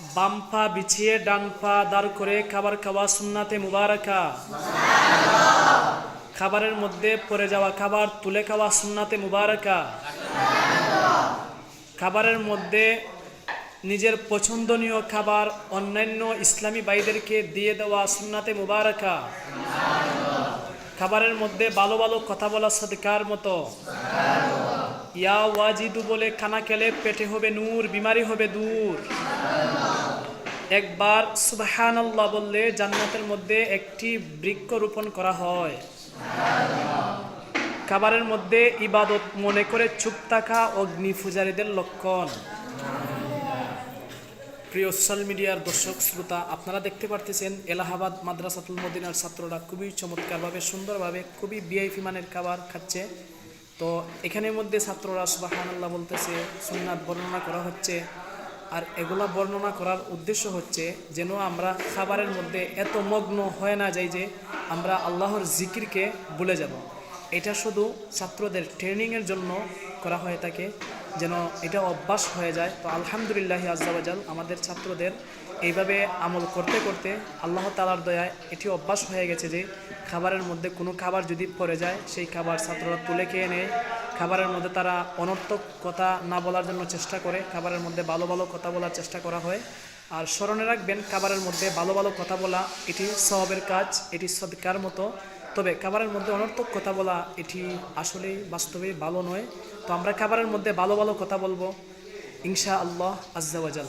বাম পা বিছিয়ে ডান পা দাঁড় করে খাবার খাওয়া সুন্নাতে মুবারকা। খাবারের মধ্যে পড়ে যাওয়া খাবার তুলে খাওয়া সুন্নাতে মুবারকা। খাবারের মধ্যে নিজের পছন্দনীয় খাবার অন্যান্য ইসলামী ভাইদেরকে দিয়ে দেওয়া সুন্নাতে মুবারকা। খাবারের মধ্যে ভালো ভালো কথা বলা সদকার মতো। ইয়া ওয়াজিদু বলে খানা খেলে পেটে হবে নূর, বিমারি হবে দূর। একবার সুবহানাল্লাহ বললে জান্নাতের মধ্যে একটি বৃক্ষ রোপণ করা হয়। খাবারের মধ্যে ইবাদত মনে করে চুপ থাকা অগ্নি পূজারীদের লক্ষণ। প্রিয় সোশ্যাল মিডিয়ার দর্শক, শ্রোতা, আপনারা দেখতে পারতেছেন এলাহাবাদ মাদ্রাসাতুল মদিনার ছাত্ররা খুবই চমৎকারভাবে, সুন্দরভাবে, খুবই ভিআইপি মানের খাবার খাচ্ছে। তো এখানের মধ্যে ছাত্ররা সুবাহান্লাহ বলতেছে, সুন্নাত বর্ণনা করা হচ্ছে। আর এগুলা বর্ণনা করার উদ্দেশ্য হচ্ছে যেন আমরা খাবারের মধ্যে এত মগ্ন হয়ে না যাই যে আমরা আল্লাহর জিকিরকে ভুলে যাব। এটা শুধু ছাত্রদের ট্রেনিংয়ের জন্য করা হয়ে থাকে, যেন এটা অভ্যাস হয়ে যায়। তো আলহামদুলিল্লাহ আজাল আমাদের ছাত্রদের এইভাবে আমল করতে করতে আল্লাহ তালার দয়ায় এটি অভ্যাস হয়ে গেছে যে, খাবারের মধ্যে কোনো খাবার যদি পড়ে যায়, সেই খাবার ছাত্ররা তুলে খেয়ে নেয়। খাবারের মধ্যে তারা অনর্থক কথা না বলার জন্য চেষ্টা করে, খাবারের মধ্যে ভালো ভালো কথা বলার চেষ্টা করা হয়। আর স্মরণে রাখবেন, খাবারের মধ্যে ভালো ভালো কথা বলা, এটি সবের কাজ, এটি সদকার মতো। তবে খাবারের মধ্যে অনর্থক কথা বলা এটি আসলে বাস্তবে ভালো নয়। তো আমরা খাবারের মধ্যে ভালো ভালো কথা বলব ইনশা আল্লাহ আজ্জাওয়াজাল।